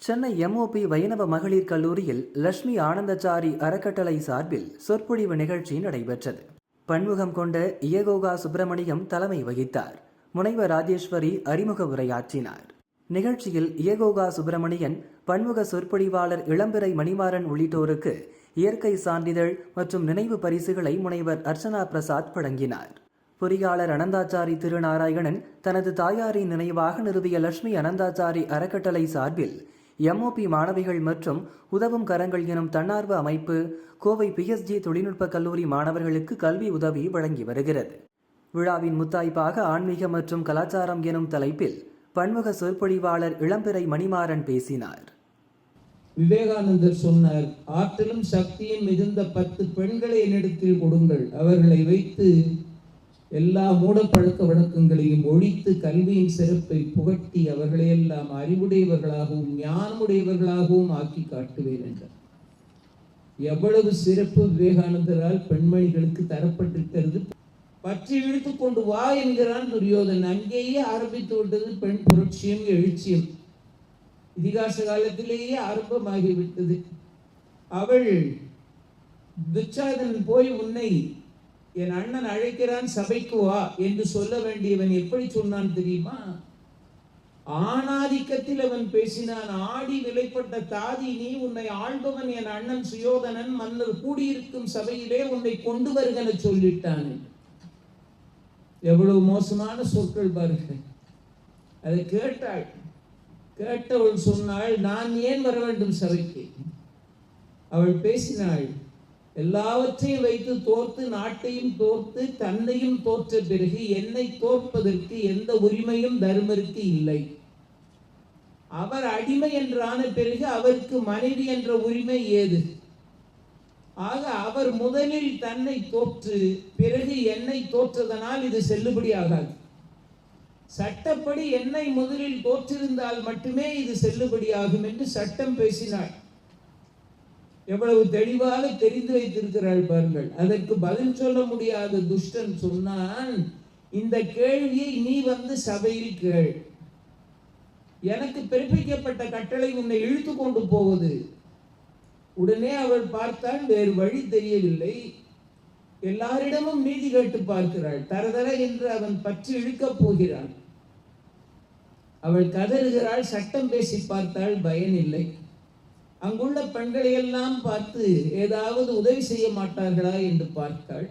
Chennai MOP வைணவ மகளிர் கல்லூரியில் லட்சுமி ஆனந்தச்சாரி அறக்கட்டளை சார்பில் சொற்பொழிவு நிகழ்ச்சி நடைபெற்றது. பன்முகம் கொண்ட இயகோகா சுப்பிரமணியம் தலைமை வகித்தார். முனைவர் ராஜேஸ்வரி அறிமுக உரையாற்றினார். நிகழ்ச்சியில் இயகோகா சுப்பிரமணியன் பன்முக சொற்பொழிவாளர் இளம்பிறை மணிமாறன் உள்ளிட்டோருக்கு இயற்கை சான்றிதழ் மற்றும் நினைவு பரிசுகளை முனைவர் அர்ச்சனா பிரசாத் வழங்கினார். பொறியாளர் அனந்தாச்சாரி திருநாராயணன் தனது தாயாரின் நினைவாக நிறுவிய லட்சுமி அனந்தாச்சாரி அறக்கட்டளை சார்பில் எம்ஓபி மாணவிகள் மற்றும் உதவும் கரங்கள் எனும் தன்னார்வ அமைப்பு கோவை பிஎஸ்ஜி தொழில்நுட்ப கல்லூரி மாணவர்களுக்கு கல்வி உதவி வழங்கி வருகிறது. விழாவின் முத்தாய்ப்பாக ஆன்மீக மற்றும் கலாச்சாரம் எனும் தலைப்பில் பன்முக சொற்பொழிவாளர் இளம்பிறை மணிமாறன் பேசினார். விவேகானந்தர் சொன்னார் ஆற்றலும் சக்தியும் மிகுந்த பத்து பெண்களை என்னிடத்தில் கொடுங்கள். அவர்களை வைத்து எல்லா மூடப்பழக்க வழக்கங்களையும் ஒழித்து கல்வியின் சிறப்பை புகட்டி அவர்களையெல்லாம் அறிவுடையவர்களாகவும் ஞானமுடையவர்களாகவும் ஆக்கி காட்டுவேன் என்றார். எவ்வளவு சிறப்பு விவேகானந்தரால் பெண்மணிகளுக்கு தரப்பட்டிருக்கிறது பற்றி இழுத்து கொண்டு வா என்கிறான் துரியோதன் அங்கேயே ஆரம்பித்து விட்டது பெண் புரட்சியும் எழுச்சியும். இதிகாச காலத்திலேயே ஆரம்பமாகிவிட்டது. அவள் துச்சாதன் போய் உன்னை என் அண்ணன் அழைக்கிறான் சபைக்கு வா என்று சொல்ல வேண்டியவன் எப்படி சொன்னான் தெரியுமா? ஆணாதிக்கத்தில் அவன் பேசினான் ஆடி விலைப்பட்ட தாதி நீ உன்னை ஆள்பவன் என் அண்ணன் சுயோதனன் மன்னர் கூடியிருக்கும் சபையிலே உன்னை கொண்டு வருகன சொல்லிட்டான். எவ்வளவு மோசமான சொற்கள் பாருங்கள். அதை கேட்டாள். கேட்டவள் சொன்னாள் நான் ஏன் வர வேண்டும் சபைக்கு? அவள் பேசினாள் எல்லாவற்றையும் வைத்து தோர்த்து நாட்டையும் தோர்த்து தன்னையும் தோற்ற பிறகு என்னை தோற்பதற்கு எந்த உரிமையும் தருமருக்கு இல்லை. அவர் அடிமை என்றான பிறகு அவருக்கு மனைவி என்ற உரிமை ஏது? ஆக அவர் முதலில் தன்னை தோற்று பிறகு என்னை தோற்றதனால் இது செல்லுபடி ஆகாது. சட்டப்படி என்னை முதலில் தோற்றிருந்தால் மட்டுமே இது செல்லுபடியாகும் என்று சட்டம் பேசினாள் எவ்வளவு தெளிவாக தெரிந்து வைத்திருக்கிறாள் பாருங்கள். அதற்கு பதில் சொல்ல முடியாத துஷ்டன் சொன்னான் இந்த கேள்வியை நீ வந்து சபையில் கேள். எனக்கு பிறப்பிக்கப்பட்ட கட்டளை உன்னை இழுத்து கொண்டு போவது. உடனே அவள் பார்த்தால் வேறு வழி தெரியவில்லை. எல்லாரிடமும் நீதி கேட்டு பார்க்கிறாள். தரதர என்று அவன் பற்றி இழுக்கப் போகிறான். அவள் கதறுகிறாள். சட்டம் பேசி பார்த்தால் பயன் இல்லை அங்குள்ள பெண்களை எல்லாம் பார்த்து ஏதாவது உதவி செய்ய மாட்டார்களா என்று பார்த்தாள்.